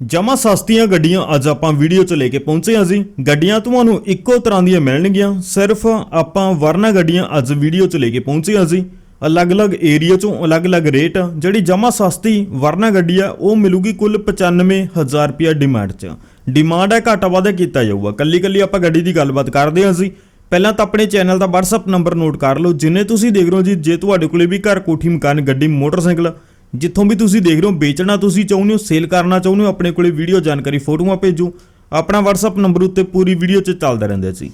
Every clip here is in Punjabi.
ਜਮਾ ਸਸਤੀਆਂ ਗੱਡੀਆਂ ਅੱਜ ਆਪਾਂ ਵੀਡੀਓ 'ਚ ਲੈ ਕੇ ਪਹੁੰਚੇ ਹਾਂ ਜੀ। ਗੱਡੀਆਂ ਤੁਹਾਨੂੰ ਇੱਕੋ ਤਰ੍ਹਾਂ ਦੀਆਂ ਮਿਲਣਗੀਆਂ। ਸਿਰਫ ਆਪਾਂ ਵਰਨਾ ਗੱਡੀਆਂ ਅੱਜ ਵੀਡੀਓ 'ਚ ਲੈ ਕੇ ਪਹੁੰਚੇ ਹਾਂ ਜੀ। ਅਲੱਗ-ਅਲੱਗ ਏਰੀਆ 'ਚੋਂ ਅਲੱਗ-ਅਲੱਗ ਰੇਟ ਜਿਹੜੀ ਜਮਾ ਸਸਤੀ ਵਰਨਾ ਗੱਡੀ ਆ, ਉਹ ਮਿਲੂਗੀ ਕੁੱਲ 95000 ਰੁਪਿਆ ਡਿਮਾਂਡ 'ਚ। ਡਿਮਾਂਡ ਹੈ, ਘਾਟਾ ਵਾਧਾ ਕੀਤਾ ਜਾਊਗਾ। ਕੱਲੀ ਕੱਲੀ ਆਪਾਂ ਗੱਡੀ ਦੀ ਗੱਲਬਾਤ ਕਰਦੇ ਹਾਂ ਜੀ। ਪਹਿਲਾਂ ਤਾਂ ਆਪਣੇ ਚੈਨਲ ਦਾ WhatsApp ਨੰਬਰ ਨੋਟ ਕਰ ਲਓ। ਜਿੰਨੇ ਤੁਸੀਂ ਦੇਖ ਰਹੇ ਹੋ ਜੀ, ਜੇ ਤੁਹਾਡੇ ਕੋਲੇ ਵੀ ਘਰ ਕੋਠੀ ਮਕਾਨ, ਗੱਡੀ, ਮੋਟਰਸਾਈਕਲ ਜਿੱਥੋਂ ਵੀ ਤੁਸੀਂ ਦੇਖ ਰਹੇ ਹੋ, ਵੇਚਣਾ ਤੁਸੀਂ ਚਾਹੁੰਦੇ ਹੋ, ਸੇਲ ਕਰਨਾ ਚਾਹੁੰਦੇ ਹੋ, ਆਪਣੇ ਕੋਲੇ ਵੀਡੀਓ ਜਾਣਕਾਰੀ, ਫੋਟੋਆਂ ਭੇਜੋ। ਆਪਣਾ WhatsApp ਨੰਬਰ ਉੱਤੇ ਪੂਰੀ ਵੀਡੀਓ 'ਚ ਚੱਲਦਾ ਰਹਿੰਦਾ ਸੀ।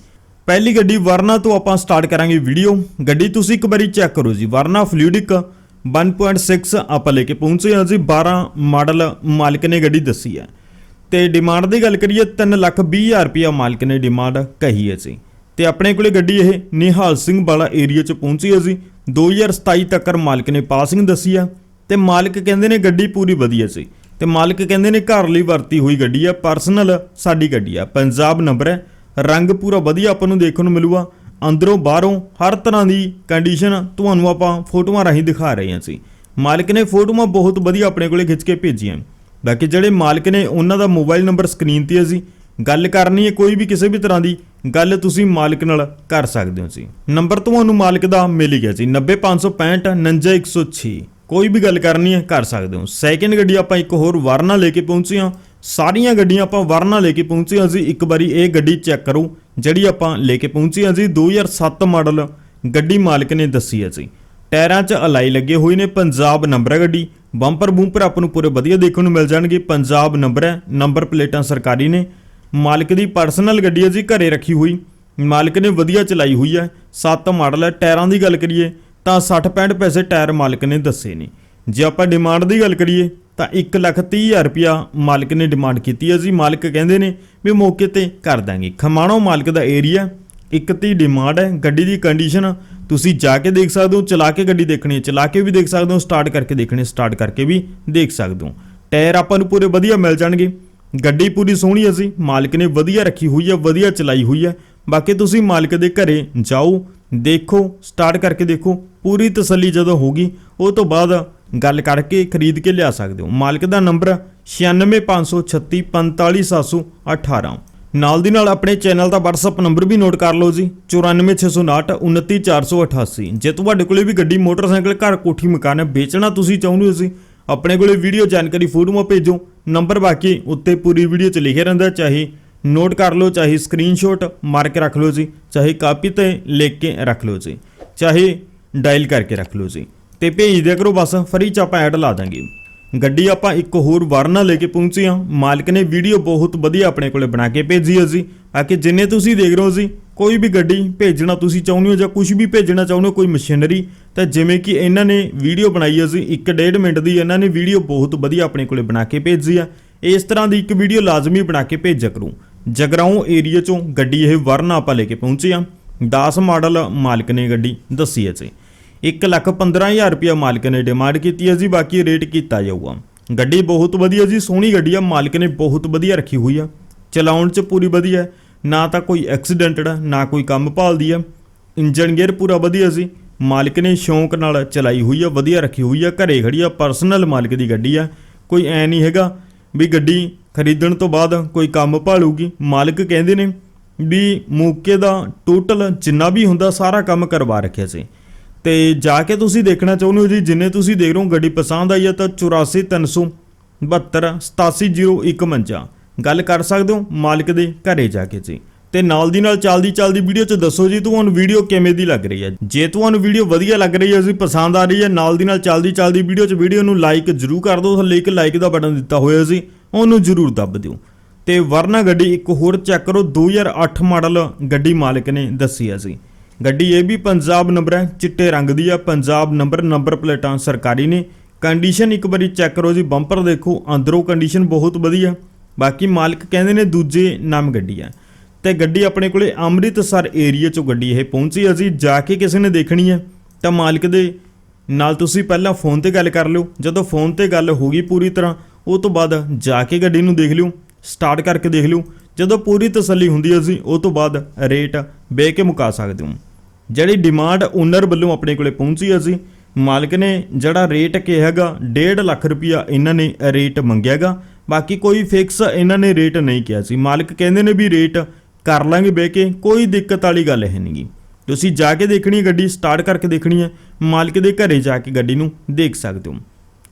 ਪਹਿਲੀ ਗੱਡੀ ਵਰਨਾ ਤੋਂ ਆਪਾਂ ਸਟਾਰਟ ਕਰਾਂਗੇ ਵੀਡੀਓ। ਗੱਡੀ ਤੁਸੀਂ ਇੱਕ ਵਾਰੀ ਚੈੱਕ ਕਰੋ ਜੀ, ਵਰਨਾ ਫਲੂਇਡਿਕ 1.6 ਆਪਾਂ ਲੈ ਕੇ ਪਹੁੰਚੇ ਹਾਂ ਜੀ 12 ਮਾਡਲ ਮਾਲਕ ਨੇ ਗੱਡੀ ਦੱਸੀ ਹੈ। ਤੇ ਡਿਮਾਂਡ ਦੀ ਗੱਲ ਕਰੀਏ 3 ਲੱਖ 20 ਹਜ਼ਾਰ ਰੁਪਇਆ ਮਾਲਕ ਨੇ ਡਿਮਾਂਡ ਕਹੀ ਹੈ ਜੀ। ਤੇ ਆਪਣੇ ਕੋਲੇ ਗੱਡੀ ਇਹ ਨਿਹਾਲ ਸਿੰਘ ਵਾਲਾ ਏਰੀਆ 'ਚ ਪਹੁੰਚੀ ਹੈ ਜੀ। 2027 ਤੱਕ ਮਾਲਕ ਨੇ ਪਾਸਿੰਗ ਦੱਸੀ ਹੈ। ਤੇ ਮਾਲਕ ਕਹਿੰਦੇ ਨੇ ਗੱਡੀ ਪੂਰੀ ਵਧੀਆ ਸੀ। ਤੇ ਮਾਲਕ ਕਹਿੰਦੇ ਨੇ ਘਰ ਲਈ ਵਰਤੀ ਹੋਈ ਗੱਡੀ ਆ ਪਰਸਨਲ ਸਾਡੀ ਗੱਡੀ ਆ। ਪੰਜਾਬ ਨੰਬਰ ਹੈ। ਰੰਗ ਪੂਰਾ ਵਧੀਆ ਆਪਾਂ ਨੂੰ ਦੇਖਣ ਨੂੰ ਮਿਲੂਗਾ। ਅੰਦਰੋਂ ਬਾਹਰੋਂ ਹਰ ਤਰ੍ਹਾਂ ਦੀ ਕੰਡੀਸ਼ਨ ਤੁਹਾਨੂੰ ਆਪਾਂ ਫੋਟੋਆਂ ਰਾਹੀਂ ਦਿਖਾ ਰਹੇ ਹਾਂ ਸੀ। ਮਾਲਕ ਨੇ ਫੋਟੋਆਂ ਬਹੁਤ ਵਧੀਆ ਆਪਣੇ ਕੋਲੇ ਖਿੱਚ ਕੇ ਭੇਜੀਆਂ। ਬਾਕੀ ਜਿਹੜੇ ਮਾਲਕ ਨੇ ਉਹਨਾਂ ਦਾ ਮੋਬਾਈਲ ਨੰਬਰ ਸਕਰੀਨ ਤੇ ਹੈ ਜੀ। ਗੱਲ ਕਰਨੀ ਹੈ ਕੋਈ ਵੀ ਕਿਸੇ ਵੀ ਤਰ੍ਹਾਂ ਦੀ, ਗੱਲ ਤੁਸੀਂ ਮਾਲਕ ਨਾਲ ਕਰ ਸਕਦੇ ਹੋ ਜੀ। ਨੰਬਰ ਤੁਹਾਨੂੰ ਮਾਲਕ ਦਾ ਮਿਲ ਹੀ ਗਿਆ ਜੀ। 90565 99106 ਕੋਈ ਵੀ ਗੱਲ ਕਰਨੀ ਹੈ, ਕਰ ਸਕਦੇ ਹੋ। ਸੈਕਿੰਡ ਗੱਡੀ ਆਪਾਂ ਇੱਕ ਹੋਰ ਵਰਨਾ ਲੈ ਕੇ ਪਹੁੰਚੇ ਹਾਂ। ਸਾਰੀਆਂ ਗੱਡੀਆਂ ਆਪਾਂ ਵਰਨਾ ਲੈ ਕੇ ਪਹੁੰਚੇ ਹਾਂ ਜੀ। ਇੱਕ ਵਾਰੀ ਇਹ ਗੱਡੀ ਚੈੱਕ ਕਰੋ, ਜਿਹੜੀ ਆਪਾਂ ਲੈ ਕੇ ਪਹੁੰਚੇ ਹਾਂ ਜੀ। 2007 ਮਾਡਲ ਗੱਡੀ ਮਾਲਕ ਨੇ ਦੱਸੀ ਹੈ ਜੀ। ਟਾਇਰਾਂ 'ਚ ਅਲਾਈ ਲੱਗੇ ਹੋਏ ਨੇ, ਪੰਜਾਬ ਨੰਬਰ ਹੈ ਗੱਡੀ। ਬੰਪਰ ਬੂੰਪਰ ਆਪਾਂ ਨੂੰ ਪੂਰੇ ਵਧੀਆ ਦੇਖਣ ਨੂੰ ਮਿਲ ਜਾਣਗੇ। ਪੰਜਾਬ ਨੰਬਰ ਹੈ, ਨੰਬਰ ਪਲੇਟਾਂ ਸਰਕਾਰੀ ਨੇ। ਮਾਲਕ ਦੀ ਪਰਸਨਲ ਗੱਡੀ ਹੈ ਜੀ, ਘਰੇ ਰੱਖੀ ਹੋਈ। ਮਾਲਕ ਨੇ ਵਧੀਆ ਚਲਾਈ ਹੋਈ ਹੈ। 7 ਮਾਡਲ ਹੈ, ਟਾਇਰਾਂ ਦੀ ਗੱਲ ਕਰੀਏ। ਤਾਂ 60 65 ਪੈਸੇ ਟਾਇਰ ਮਾਲਕ ਨੇ ਦੱਸੇ ਨੇ। ਜੇ ਆਪਾਂ ਡਿਮਾਂਡ ਦੀ ਗੱਲ ਕਰੀਏ, ਤਾਂ 1 ਲੱਖ 30 ਹਜ਼ਾਰ ਰੁਪਿਆ ਮਾਲਕ ਨੇ ਡਿਮਾਂਡ ਕੀਤੀ ਹੈ। ਜੀ ਮਾਲਕ ਕਹਿੰਦੇ ਨੇ ਵੀ ਮੌਕੇ ਤੇ ਕਰ ਦਾਂਗੇ। ਖਮਾਣੋ ਮਾਲਕ ਦਾ ਏਰੀਆ ਇੱਕ ਤੀ ਡਿਮਾਂਡ ਹੈ, ਗੱਡੀ ਦੀ ਕੰਡੀਸ਼ਨ ਤੁਸੀਂ ਜਾ ਕੇ ਦੇਖ ਸਕਦੇ ਹੋ, ਚਲਾ ਕੇ ਗੱਡੀ ਦੇਖਣੀ ਹੈ, ਚਲਾ ਕੇ ਵੀ ਦੇਖ ਸਕਦੇ ਹੋ ਸਟਾਰਟ ਕਰਕੇ ਦੇਖਣੀ ਸਟਾਰਟ ਕਰਕੇ ਵੀ ਦੇਖ ਸਕਦੇ ਹੋ। ਟਾਇਰ ਆਪਾਂ ਨੂੰ ਪੂਰੇ ਵਧੀਆ ਮਿਲ ਜਾਣਗੇ। ਗੱਡੀ ਪੂਰੀ ਸੋਹਣੀ ਹੈ ਸੀ ਮਾਲਕ ਨੇ ਵਧੀਆ ਰੱਖੀ ਹੋਈ ਹੈ, ਵਧੀਆ ਚਲਾਈ ਹੋਈ ਹੈ। ਬਾਕੀ ਤੁਸੀਂ ਮਾਲਕ ਦੇ ਘਰੇ ਜਾਓ ਦੇਖੋ ਸਟਾਰਟ ਕਰਕੇ ਦੇਖੋ। ਪੂਰੀ ਤਸੱਲੀ ਜਦੋਂ ਹੋਗੀ ਉਹ ਤੋਂ ਬਾਅਦ ਗੱਲ ਕਰਕੇ ਖਰੀਦ ਕੇ ਲਿਆ ਸਕਦੇ ਹੋ। ਮਾਲਕ ਦਾ ਨੰਬਰ 9656345718 ਨਾਲ ਦੀ ਨਾਲ ਆਪਣੇ ਚੈਨਲ ਦਾ WhatsApp ਨੰਬਰ ਵੀ ਨੋਟ ਕਰ ਲਓ ਜੀ। 94659 29488 ਜੇ ਤੁਹਾਡੇ ਕੋਲੇ ਵੀ ਗੱਡੀ, ਮੋਟਰਸਾਈਕਲ, ਘਰ, ਕੋਠੀ, ਮਕਾਨ ਹੈ, ਵੇਚਣਾ ਤੁਸੀਂ ਚਾਹੁੰਦੇ ਹੋ ਸੀ ਆਪਣੇ ਕੋਲੇ ਵੀਡੀਓ ਜਾਣਕਾਰੀ ਫੋਟੋਆਂ ਭੇਜੋ। ਨੰਬਰ ਬਾਕੀ ਉੱਤੇ ਪੂਰੀ ਵੀਡੀਓ 'ਚ ਲਿਖਿਆ ਰਹਿੰਦਾ ਚਾਹੇ ਨੋਟ ਕਰ ਲਓ, ਚਾਹੇ ਸਕਰੀਨਸ਼ਾਟ ਮਾਰ ਕੇ ਰੱਖ ਲਓ ਜੀ, ਚਾਹੇ ਕਾਪੀ ਤੇ ਲਿਖ ਕੇ ਰੱਖ ਲਓ ਜੀ, ਚਾਹੇ ਡਾਇਲ ਕਰਕੇ ਰੱਖ ਲਓ ਜੀ। ਤੇ ਭੇਜ ਦਿਆ ਕਰੋ ਬਸ, ਫਰੀ ਚ ਆਪਾਂ ਐਡ ਲਾ ਦਾਂਗੇ। ਗੱਡੀ ਆਪਾਂ ਇੱਕ ਹੋਰ ਵਰਨਾ ਲੈ ਕੇ ਪਹੁੰਚੇ ਹਾਂ। ਮਾਲਕ ਨੇ ਵੀਡੀਓ ਬਹੁਤ ਵਧੀਆ ਆਪਣੇ ਕੋਲੇ ਬਣਾ ਕੇ ਭੇਜੀ ਹੈ ਜੀ। ਬਾਕੀ ਜਿੰਨੇ ਤੁਸੀਂ ਦੇਖ ਰਹੇ ਹੋ ਜੀ, ਕੋਈ ਵੀ ਗੱਡੀ ਭੇਜਣਾ ਤੁਸੀਂ ਚਾਹੁੰਦੇ ਹੋ ਜਾਂ ਕੁਝ ਵੀ ਭੇਜਣਾ ਚਾਹੁੰਦੇ ਹੋ, ਕੋਈ ਮਸ਼ੀਨਰੀ ਤਾਂ ਜਿਵੇਂ ਕਿ ਇਹਨਾਂ ਨੇ ਵੀਡੀਓ ਬਣਾਈ ਹੈ ਜੀ 1.5 ਮਿੰਟ ਦੀ ਇਹਨਾਂ ਨੇ ਵੀਡੀਓ ਬਹੁਤ ਵਧੀਆ ਆਪਣੇ ਕੋਲੇ ਬਣਾ ਕੇ ਭੇਜੀ ਆ ਇਸ ਤਰ੍ਹਾਂ ਦੀ ਇੱਕ ਵੀਡੀਓ ਲਾਜ਼ਮੀ ਬਣਾ ਕੇ ਭੇਜਿਆ ਕਰੋ। ਜਗਰਾਉਂ ਏਰੀਆ ਚੋਂ ਗੱਡੀ ਇਹ ਵਰਨ ਆਪਾਂ ਲੈ ਕੇ ਪਹੁੰਚੇ ਆ 10 ਮਾਡਲ ਮਾਲਕ ਨੇ ਗੱਡੀ ਦੱਸੀ ਹੈ ਜੀ। 1 ਲੱਖ 15000 ਰੁਪਇਆ ਮਾਲਕ ਨੇ ਡਿਮਾਂਡ ਕੀਤੀ ਹੈ ਜੀ, ਬਾਕੀ ਰੇਟ ਕੀਤਾ ਜਾਊਗਾ। ਗੱਡੀ ਬਹੁਤ ਵਧੀਆ ਜੀ, ਸੋਹਣੀ ਗੱਡੀ ਆ, ਮਾਲਕ ਨੇ ਬਹੁਤ ਵਧੀਆ ਰੱਖੀ ਹੋਈ ਆ। ਚਲਾਉਣ 'ਚ ਪੂਰੀ ਵਧੀਆ ਨਾ ਤਾਂ ਕੋਈ ਐਕਸੀਡੈਂਟਡ ਆ, ਨਾ ਕੋਈ ਕੰਮ ਭਾਲਦੀ ਆ। ਇੰਜਨ ਗੇਅਰ ਪੂਰਾ ਵਧੀਆ ਸੀ ਮਾਲਕ ਨੇ ਸ਼ੌਂਕ ਨਾਲ ਚਲਾਈ ਹੋਈ ਆ, ਵਧੀਆ ਰੱਖੀ ਹੋਈ ਆ। ਘਰੇ ਖੜੀ ਆ ਪਰਸਨਲ ਮਾਲਕ ਦੀ ਗੱਡੀ ਆ। ਕੋਈ ਐ ਨਹੀਂ ਹੈਗਾ ਵੀ ਗੱਡੀ ਖਰੀਦਣ ਤੋਂ ਬਾਅਦ ਕੋਈ ਕੰਮ ਭਾਲੂਗੀ। ਮਾਲਕ ਕਹਿੰਦੇ ਨੇ ਵੀ ਮੌਕੇ ਦਾ ਟੋਟਲ ਜਿੰਨਾ ਵੀ ਹੁੰਦਾ ਸਾਰਾ ਕੰਮ ਕਰਵਾ ਰੱਖਿਆ ਸੀ। ਤੇ ਜਾ ਕੇ ਤੁਸੀਂ ਦੇਖਣਾ ਚਾਹੁੰਦੇ ਹੋ ਜੀ, ਜਿੰਨੇ ਤੁਸੀਂ ਦੇਖ ਰਹੇ ਹੋ ਗੱਡੀ ਪਸੰਦ ਆਈ ਹੈ ਤਾਂ 8432 870151 ਗੱਲ ਕਰ ਸਕਦੇ ਹੋ ਮਾਲਕ ਦੇ ਘਰੇ ਜਾ ਕੇ ਜੀ। ਤੇ ਨਾਲ ਦੀ ਨਾਲ ਚੱਲਦੀ ਚੱਲਦੀ ਵੀਡੀਓ 'ਚ ਦੱਸੋ ਜੀ, ਤੁਹਾਨੂੰ ਵੀਡੀਓ ਕਿਵੇਂ ਦੀ ਲੱਗ ਰਹੀ ਹੈ? ਜੇ ਤੁਹਾਨੂੰ ਵੀਡੀਓ ਵਧੀਆ ਲੱਗ ਰਹੀ ਹੈ ਜੀ ਪਸੰਦ ਆ ਰਹੀ ਹੈ, ਨਾਲ ਦੀ ਨਾਲ ਚੱਲਦੀ ਚੱਲਦੀ ਵੀਡੀਓ 'ਚ ਵੀਡੀਓ ਨੂੰ ਲਾਈਕ ਜ਼ਰੂਰ ਕਰ ਦਿਓ। ਥੱਲੇ ਇੱਕ ਲਾਈਕ ਦਾ ਬਟਨ ਦਿੱਤਾ ਹੋਇਆ ਸੀ। ਉਹਨੂੰ ਜ਼ਰੂਰ ਦੱਬ ਦਿਓ। ਤੇ ਵਰਨਾ ਗੱਡੀ ਇੱਕ ਹੋਰ ਚੈੱਕ ਕਰੋ 2008 ਮਾਡਲ ਗੱਡੀ ਮਾਲਕ ਨੇ ਦੱਸੀ ਹੈ ਜੀ। ਗੱਡੀ ਇਹ ਵੀ ਪੰਜਾਬ ਨੰਬਰ ਹੈ, ਚਿੱਟੇ ਰੰਗ ਦੀ ਆ, ਪੰਜਾਬ ਨੰਬਰ ਨੰਬਰ ਪਲੇਟਾਂ ਸਰਕਾਰੀ ਨੇ। ਕੰਡੀਸ਼ਨ ਇੱਕ ਵਾਰੀ ਚੈੱਕ ਕਰੋ ਜੀ, ਬੰਪਰ ਦੇਖੋ, ਅੰਦਰੋਂ ਕੰਡੀਸ਼ਨ ਬਹੁਤ ਵਧੀਆ। ਬਾਕੀ ਮਾਲਕ ਕਹਿੰਦੇ ਨੇ ਦੂਜੇ ਨਾਮ ਗੱਡੀ ਆ ਤੇ ਗੱਡੀ ਆਪਣੇ ਕੋਲੇ ਅੰਮ੍ਰਿਤਸਰ ਏਰੀਆ ਚੋਂ ਗੱਡੀ ਇਹ ਪਹੁੰਚੀ ਅਸੀਂ ਜਾ ਕੇ ਕਿਸੇ ਨੇ ਦੇਖਣੀ ਹੈ, ਤਾਂ ਮਾਲਕ ਦੇ ਨਾਲ ਤੁਸੀਂ ਪਹਿਲਾਂ ਫੋਨ ਤੇ ਗੱਲ ਕਰ ਲਿਓ। ਜਦੋਂ ਫੋਨ ਤੇ ਗੱਲ ਹੋ ਗਈ ਪੂਰੀ ਤਰ੍ਹਾਂ ਉਹ ਤੋਂ ਬਾਅਦ ਜਾ ਕੇ ਗੱਡੀ ਨੂੰ ਦੇਖ ਲਿਓ ਸਟਾਰਟ ਕਰਕੇ ਦੇਖ ਲਿਓ। ਜਦੋਂ ਪੂਰੀ ਤਸੱਲੀ ਹੁੰਦੀ ਹੈ ਅਸੀਂ ਉਹ ਤੋਂ ਬਾਅਦ ਰੇਟ ਵੇ ਕੇ ਮੁਕਾ ਸਕਦੇ ਹੋ। ਜਿਹੜੀ ਡਿਮਾਂਡ ਓਨਰ ਵੱਲੋਂ ਆਪਣੇ ਕੋਲੇ ਪਹੁੰਚੀ ਹੈ ਅਸੀਂ ਮਾਲਕ ਨੇ ਜਿਹੜਾ ਰੇਟ ਕਿਹਾ ਹੈਗਾ 1.5 ਲੱਖ ਰੁਪਇਆ ਇਹਨਾਂ ਨੇ ਰੇਟ ਮੰਗਿਆਗਾ ਬਾਕੀ ਕੋਈ ਫਿਕਸ ਇਹਨਾਂ ਨੇ ਰੇਟ ਨਹੀਂ ਕਿਹਾ ਸੀ ਮਾਲਕ ਕਹਿੰਦੇ ਨੇ ਵੀ ਰੇਟ ਕਰ ਲਾਂਗੇ ਬਹਿ ਕੇ, ਕੋਈ ਦਿੱਕਤ ਵਾਲੀ ਗੱਲ ਹੈ ਨਹੀਂਗੀ ਤੁਸੀਂ ਜਾ ਕੇ ਦੇਖਣੀ ਗੱਡੀ ਸਟਾਰਟ ਕਰਕੇ ਦੇਖਣੀ ਹੈ। ਮਾਲਕ ਦੇ ਘਰੇ ਜਾ ਕੇ ਗੱਡੀ ਨੂੰ ਦੇਖ ਸਕਦੇ ਹੋ।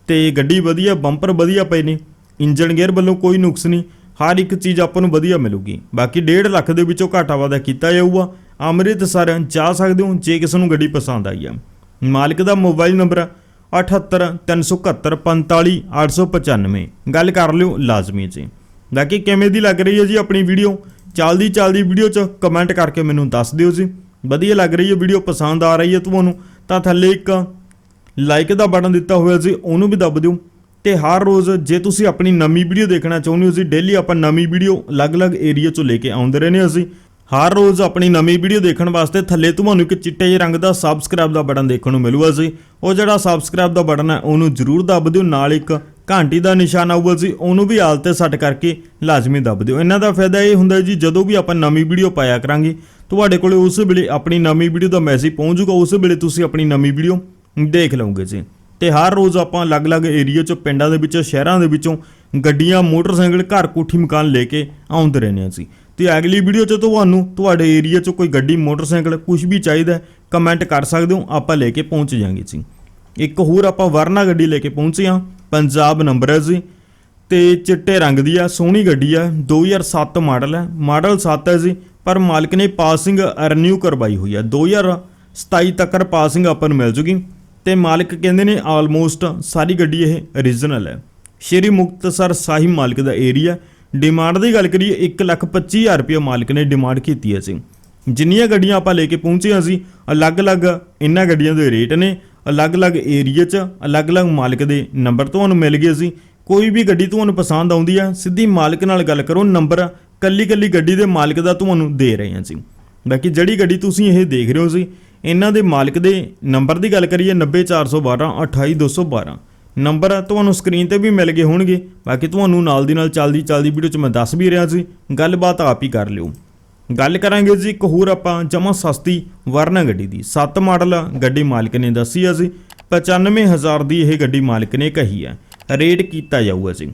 ਤੇ ਗੱਡੀ ਵਧੀਆ ਬੰਪਰ ਵਧੀਆ ਪਏ ਨੇ। ਇੰਜਨ ਗੇਅਰ ਵੱਲੋਂ ਕੋਈ ਨੁਕਸ ਨਹੀਂ। ਹਰ ਇੱਕ ਚੀਜ਼ ਆਪਾਂ ਨੂੰ ਵਧੀਆ ਮਿਲੂਗੀ। ਬਾਕੀ 1.5 ਲੱਖ ਦੇ ਵਿੱਚੋਂ ਘਾਟਾ ਵਾਦਾ ਕੀਤਾ ਜਾਊਗਾ। ਅੰਮ੍ਰਿਤਸਰ ਜਾ ਸਕਦੇ ਹੋ, ਜੇ ਕਿਸੇ ਨੂੰ ਗੱਡੀ ਪਸੰਦ ਆਈ ਆ। ਮਾਲਕ ਦਾ ਮੋਬਾਈਲ ਨੰਬਰ 7837745895 ਗੱਲ ਕਰ ਲਿਓ ਲਾਜ਼ਮੀ ਜੀ। ਬਾਕੀ ਕਿਵੇਂ ਦੀ ਲੱਗ ਰਹੀ ਹੈ ਜੀ ਆਪਣੀ ਵੀਡੀਓ? ਚੱਲਦੀ ਚੱਲਦੀ ਵੀਡੀਓ 'ਚ ਕਮੈਂਟ ਕਰਕੇ ਮੈਨੂੰ ਦੱਸ ਦਿਓ ਜੀ। ਵਧੀਆ ਲੱਗ ਰਹੀ ਹੈ ਵੀਡੀਓ, ਪਸੰਦ ਆ ਰਹੀ ਹੈ ਤੁਹਾਨੂੰ, ਤਾਂ ਥੱਲੇ ਇੱਕ ਲਾਈਕ ਦਾ ਬਟਨ ਦਿੱਤਾ ਹੋਇਆ ਸੀ, ਉਹਨੂੰ ਵੀ ਦੱਬ ਦਿਓ। ਤੇ ਹਰ ਰੋਜ਼ ਜੇ ਤੁਸੀਂ ਆਪਣੀ ਨਵੀਂ ਵੀਡੀਓ ਦੇਖਣਾ ਚਾਹੁੰਦੇ ਹੋ ਜੀ ਡੇਲੀ ਆਪਾਂ ਨਵੀਂ ਵੀਡੀਓ ਅਲੱਗ-ਅਲੱਗ ਏਰੀਆ 'ਚੋਂ ਲੈ ਕੇ ਆਉਂਦੇ ਰਹਿੰਦੇ ਅਸੀਂ। ਹਰ ਰੋਜ਼ ਆਪਣੀ ਨਵੀਂ ਵੀਡੀਓ ਦੇਖਣ ਵਾਸਤੇ ਥੱਲੇ ਤੁਹਾਨੂੰ ਇੱਕ ਚਿੱਟੇ ਜਿਹੇ ਰੰਗ ਦਾ ਸਬਸਕ੍ਰਾਈਬ ਦਾ ਬਟਨ ਦੇਖਣ ਨੂੰ ਮਿਲੂਗਾ ਜੀ। ਉਹ ਜਿਹੜਾ ਸਬਸਕ੍ਰਾਈਬ ਦਾ ਬਟਨ ਹੈ, ਉਹਨੂੰ ਜ਼ਰੂਰ ਦੱਬ ਦਿਓ, ਨਾਲ ਇੱਕ ਘੰਟੀ ਦਾ ਨਿਸ਼ਾਨ ਆਊਗਾ ਜੀ, ਉਹਨੂੰ ਵੀ ਆਲ ਤੇ ਸੈੱਟ ਕਰਕੇ ਲਾਜ਼ਮੀ ਦੱਬ ਦਿਓ। ਇਹਨਾਂ ਦਾ ਫਾਇਦਾ ਇਹ ਹੁੰਦਾ ਜੀ, ਜਦੋਂ ਵੀ ਆਪਾਂ ਨਵੀਂ ਵੀਡੀਓ ਪਾਇਆ ਕਰਾਂਗੇ, ਤੁਹਾਡੇ ਕੋਲੇ ਉਸ ਵੇਲੇ ਆਪਣੀ ਨਵੀਂ ਵੀਡੀਓ ਦਾ ਮੈਸੇਜ ਪਹੁੰਚ ਜਾਊਗਾ, ਉਸ ਵੇਲੇ ਤੁਸੀਂ ਆਪਣੀ ਨਵੀਂ ਵੀਡੀਓ ਦੇਖ ਲਓਗੇ ਜੀ। ਤੇ ਹਰ ਰੋਜ਼ ਆਪਾਂ ਅਲੱਗ-ਅਲੱਗ ਏਰੀਆ 'ਚੋਂ, ਪਿੰਡਾਂ ਦੇ ਵਿੱਚੋਂ, ਸ਼ਹਿਰਾਂ ਦੇ ਵਿੱਚੋਂ ਗੱਡੀਆਂ, ਮੋਟਰਸਾਈਕਲ, ਘਰ, ਕੋਠੀ, ਮਕਾਨ ਲੈ ਕੇ ਆਉਂਦੇ ਰਹਿੰਦੇ ਹਾਂ ਅਸੀਂ ਤੇ ਅਗਲੀ ਵੀਡੀਓ 'ਚ ਤੁਹਾਨੂੰ ਤੁਹਾਡੇ ਏਰੀਆ 'ਚ ਕੋਈ ਗੱਡੀ, ਮੋਟਰਸਾਈਕਲ ਕੁਝ ਵੀ ਚਾਹੀਦਾ ਕਮੈਂਟ ਕਰ ਸਕਦੇ ਹੋ, ਆਪਾਂ ਲੈ ਕੇ ਪਹੁੰਚ ਜਾਾਂਗੇ ਜੀ। ਇੱਕ ਹੋਰ ਆਪਾਂ ਵਰਨਾ ਗੱਡੀ ਲੈ ਕੇ ਪਹੁੰਚੇ ਹਾਂ, ਪੰਜਾਬ ਨੰਬਰ ਹੈ ਜੀ। ਤੇ ਚਿੱਟੇ ਰੰਗ ਦੀ ਆ, ਸੋਹਣੀ ਗੱਡੀ ਆ 2007 ਮਾਡਲ ਹੈ। ਮਾਡਲ 7 ਹੈ ਜੀ, ਪਰ ਮਾਲਕ ਨੇ ਪਾਸਿੰਗ ਰੀਨਿਊ ਕਰਵਾਈ ਹੋਈ ਆ। 2027 ਤੱਕ ਪਾਸਿੰਗ ਆਪਾਂ ਨੂੰ ਮਿਲ ਜੂਗੀ। ਤੇ ਮਾਲਕ ਕਹਿੰਦੇ ਨੇ ਆਲਮੋਸਟ ਸਾਰੀ ਗੱਡੀ ਇਹ ਰੀਜਨਲ ਹੈ। ਸ਼੍ਰੀ ਮੁਕਤਸਰ ਸਾਹਿਬ ਮਾਲਕ ਦਾ ਏਰੀਆ ਡਿਮਾਂਡ ਦੀ ਗੱਲ ਕਰੀਏ 125000 ਰੁਪਏ ਮਾਲਕ ਨੇ ਡਿਮਾਂਡ ਕੀਤੀ ਹੈ ਸੀ ਜਿੰਨੀਆਂ ਗੱਡੀਆਂ ਆਪਾਂ ਲੈ ਕੇ ਪਹੁੰਚੇ ਹਾਂ ਸੀ ਅਲੱਗ-ਅਲੱਗ ਇਹਨਾਂ ਗੱਡੀਆਂ ਦੇ ਰੇਟ ਨੇ, ਅਲੱਗ-ਅਲੱਗ ਏਰੀਆ 'ਚ, ਅਲੱਗ-ਅਲੱਗ ਮਾਲਕ ਦੇ ਨੰਬਰ ਤੁਹਾਨੂੰ ਮਿਲ ਗਏ ਸੀ ਕੋਈ ਵੀ ਗੱਡੀ ਤੁਹਾਨੂੰ ਪਸੰਦ ਆਉਂਦੀ ਆ ਸਿੱਧੀ ਮਾਲਕ ਨਾਲ ਗੱਲ ਕਰੋ ਨੰਬਰ ਕੱਲੀ-ਕੱਲੀ ਗੱਡੀ ਦੇ ਮਾਲਕ ਦਾ ਤੁਹਾਨੂੰ ਦੇ ਰਹੇ ਹਾਂ ਜੀ। ਬਾਕੀ ਜਿਹੜੀ ਗੱਡੀ ਤੁਸੀਂ ਇਹ ਦੇਖ ਰਹੇ ਹੋ ਸੀ ਇਹਨਾਂ ਦੇ ਮਾਲਕ ਦੇ ਨੰਬਰ ਦੀ ਗੱਲ ਕਰੀਏ 90412 28212 ਨੰਬਰ ਤੁਹਾਨੂੰ ਸਕਰੀਨ ਤੇ ਵੀ ਮਿਲ ਗਏ ਹੋਣਗੇ। ਬਾਕੀ ਤੁਹਾਨੂੰ ਨਾਲ ਦੀ ਨਾਲ ਚੱਲਦੀ ਚੱਲਦੀ ਵੀਡੀਓ 'ਚ ਮੈਂ ਦੱਸ ਵੀ ਰਿਹਾ ਸੀ। ਗੱਲਬਾਤ ਆਪ ਹੀ ਕਰ ਲਿਓ। ਗੱਲ ਕਰਾਂਗੇ ਜੀ ਇੱਕ ਹੋਰ ਆਪਾਂ ਜਮਾ ਸਸਤੀ ਵਰਨਾ ਗੱਡੀ ਦੀ। 7 ਮਾਡਲ ਗੱਡੀ ਮਾਲਕ ਨੇ ਦੱਸੀ ਆ ਸੀ 95000 ਦੀ ਇਹ ਗੱਡੀ ਮਾਲਕ ਨੇ ਕਹੀ ਹੈ ਰੇਟ ਕੀਤਾ ਜਾਊਗਾ ਜੀ।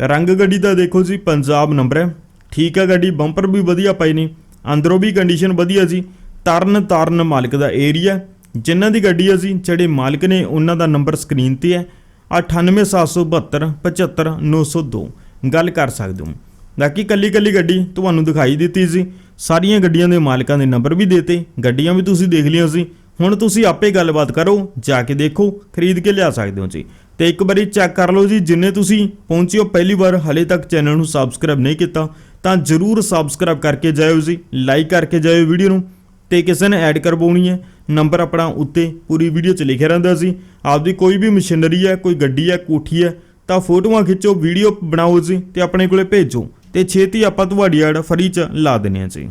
ਰੰਗ ਗੱਡੀ ਦਾ ਦੇਖੋ ਜੀ, ਪੰਜਾਬ ਨੰਬਰ ਹੈ। ਠੀਕ ਆ ਗੱਡੀ, ਬੰਪਰ ਵੀ ਵਧੀਆ ਪਏ ਨੇ। ਅੰਦਰੋਂ ਵੀ ਕੰਡੀਸ਼ਨ ਵਧੀਆ ਜੀ। ਤਰਨ ਤਾਰਨ ਮਾਲਕ ਦਾ ਏਰੀਆ ਜਿਨ੍ਹਾਂ ਦੀ ਗੱਡੀ ਅਸੀਂ, ਜਿਹੜੇ ਮਾਲਕ ਨੇ, ਉਹਨਾਂ ਦਾ ਨੰਬਰ ਸਕਰੀਨ ਤੇ ਹੈ। 98772 75902 ਗੱਲ ਕਰ ਸਕਦੇ ਹੋ। ਬਾਕੀ ਕੱਲੀ ਕੱਲੀ ਗੱਡੀ ਤੁਹਾਨੂੰ ਦਿਖਾਈ ਦਿੱਤੀ ਸੀ। ਸਾਰੀਆਂ ਗੱਡੀਆਂ ਦੇ ਮਾਲਕਾਂ ਦੇ ਨੰਬਰ ਵੀ ਦੇਤੇ। ਗੱਡੀਆਂ ਵੀ ਤੁਸੀਂ ਦੇਖ ਲਈਆਂ ਸੀ। ਹੁਣ ਤੁਸੀਂ ਆਪੇ ਗੱਲਬਾਤ ਕਰੋ, ਜਾ ਕੇ ਦੇਖੋ, ਖਰੀਦ ਕੇ ਲਿਆ ਸਕਦੇ ਹੋ ਜੀ। ਤੇ ਇੱਕ ਵਾਰੀ ਚੈੱਕ ਕਰ ਲਓ ਜੀ, ਜਿੰਨੇ ਤੁਸੀਂ ਪਹੁੰਚਿਓ ਪਹਿਲੀ ਵਾਰ ਹਲੇ ਤੱਕ ਚੈਨਲ ਨੂੰ ਸਬਸਕ੍ਰਾਈਬ ਨਹੀਂ ਕੀਤਾ, ਤਾਂ ਜਰੂਰ ਸਬਸਕ੍ਰਾਈਬ ਕਰਕੇ ਜਾਇਓ ਜੀ। ਲਾਈਕ ਕਰਕੇ ਜਾਇਓ ਵੀਡੀਓ ਨੂੰ। ਤੇ ਕਿਸੇ ਨੇ ਐਡ ਕਰਵਾਉਣੀ ਹੈ ਨੰਬਰ ਆਪਣਾ ਉੱਤੇ ਪੂਰੀ ਵੀਡੀਓ 'ਚ ਲਿਖਿਆ ਰਹਿੰਦਾ ਸੀ। ਆਪਦੀ ਕੋਈ ਵੀ ਮਸ਼ੀਨਰੀ ਹੈ, ਕੋਈ ਗੱਡੀ ਹੈ, ਕੋਠੀ ਹੈ, ਤਾਂ ਫੋਟੋਆਂ ਖਿੱਚੋ ਵੀਡੀਓ ਬਣਾਓ ਜੀ ਤੇ ਆਪਣੇ ਕੋਲੇ ਭੇਜੋ ਤੇ ਛੇਤੀ ਆਪਾਂ ਤੁਹਾਡੀ ਐਡ ਫਰੀ 'ਚ ਲਾ ਦਿੰਨੇ ਆ ਜੀ।